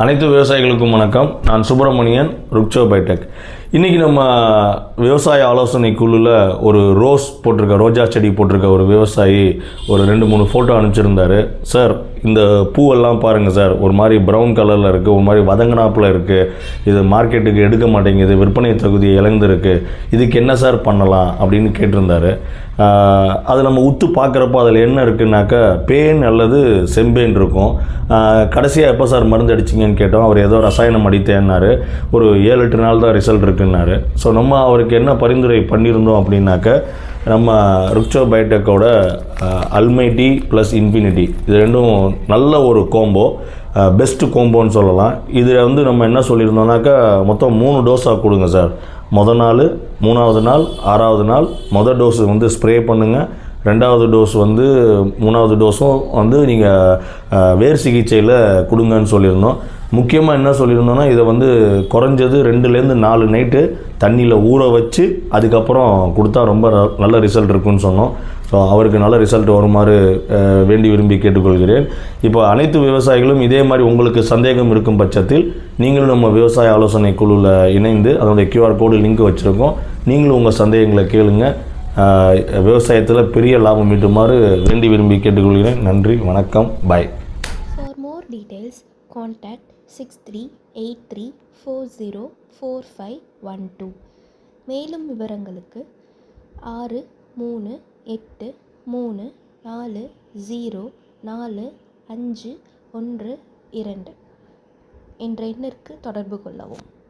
அனைத்து விவசாயிகளுக்கும் வணக்கம். நான் சுப்பிரமணியன் ருக்சோ பைடெக். இன்றைக்கி நம்ம விவசாய ஆலோசனை குழுவில் ஒரு ரோஸ் போட்டிருக்க ரோஜா செடி போட்டிருக்க ஒரு விவசாயி ஒரு ரெண்டு மூணு ஃபோட்டோ அனுப்பிச்சிருந்தாரு. சார் இந்த பூவெல்லாம் பாருங்கள் சார் ஒரு மாதிரி ப்ரௌன் கலரில் இருக்குது ஒரு மாதிரி வதங்கனாப்பில் இருக்குது இது மார்க்கெட்டுக்கு எடுக்க மாட்டேங்குது விற்பனை தகுதி இழந்திருக்கு. இதுக்கு என்ன சார் பண்ணலாம் அப்படின்னு கேட்டிருந்தாரு. அதை நம்ம உத்து பார்க்குறப்போ அதில் என்ன இருக்குன்னாக்கா பேன் அல்லது செம்பேன் இருக்கும். கடைசியாக எப்போ சார் மருந்து அடிச்சிங்கன்னு கேட்டோம். அவர் ஏதோ ரசாயனம் அடித்தேன்னாரு. ஒரு ஏழு எட்டு நாள் தான் ரிசல்ட் இருக்குன்னாரு. ஸோ நம்ம அவருக்கு என்ன பரிந்துரை பண்ணியிருந்தோம் அப்படின்னாக்க நம்ம ருக்சோ பயோடெக்கோட அல்மைட்டி ப்ளஸ் இன்ஃபினிட்டி இது ரெண்டும் நல்ல ஒரு கோம்போ பெஸ்ட்டு கோம்போன்னு சொல்லலாம். இதில் வந்து நம்ம என்ன சொல்லியிருந்தோம்னாக்கா மொத்தம் மூணு டோஸாக கொடுங்க சார். முத நாள் மூணாவது நாள் ஆறாவது நாள் மொதல் டோஸு வந்து ஸ்ப்ரே பண்ணுங்கள் ரெண்டாவது டோஸ் வந்து மூணாவது டோஸும் வந்து நீங்கள் வேர் சிகிச்சையில் கொடுங்கன்னு சொல்லியிருந்தோம். முக்கியமாக என்ன சொல்லியிருந்தோம்னா இதை வந்து குறைஞ்சது ரெண்டுலேருந்து நாலு நைட்டு தண்ணியில் ஊற வச்சு அதுக்கப்புறம் கொடுத்தா ரொம்ப நல்ல ரிசல்ட் இருக்குன்னு சொன்னோம். ஸோ அவருக்கு நல்ல ரிசல்ட் வருமாறு வேண்டி விரும்பி கேட்டுக்கொள்கிறேன். இப்போ அனைத்து விவசாயிகளும் இதே மாதிரி உங்களுக்கு சந்தேகம் இருக்கும் பட்சத்தில் நீங்களும் நம்ம விவசாய ஆலோசனை குழுவில் இணைந்து அதனுடைய கியூஆர் கோடு லிங்க் வச்சுருக்கோம். நீங்களும் உங்கள் சந்தேகங்களை கேளுங்கள் விவசாயத்தில் பெரிய லாபம் ஈட்டுமாறு வேண்டி விரும்பி கேட்டுக்கொள்கிறேன். நன்றி வணக்கம் பாய். For more details, contact 6383404512 மேலும் விவரங்களுக்கு ஆறு மூணு எட்டு மூணு நாலு ஜீரோ நாலு அஞ்சு ஒன்று இரண்டு என்ற எண்ணிற்கு தொடர்பு கொள்ளவும்.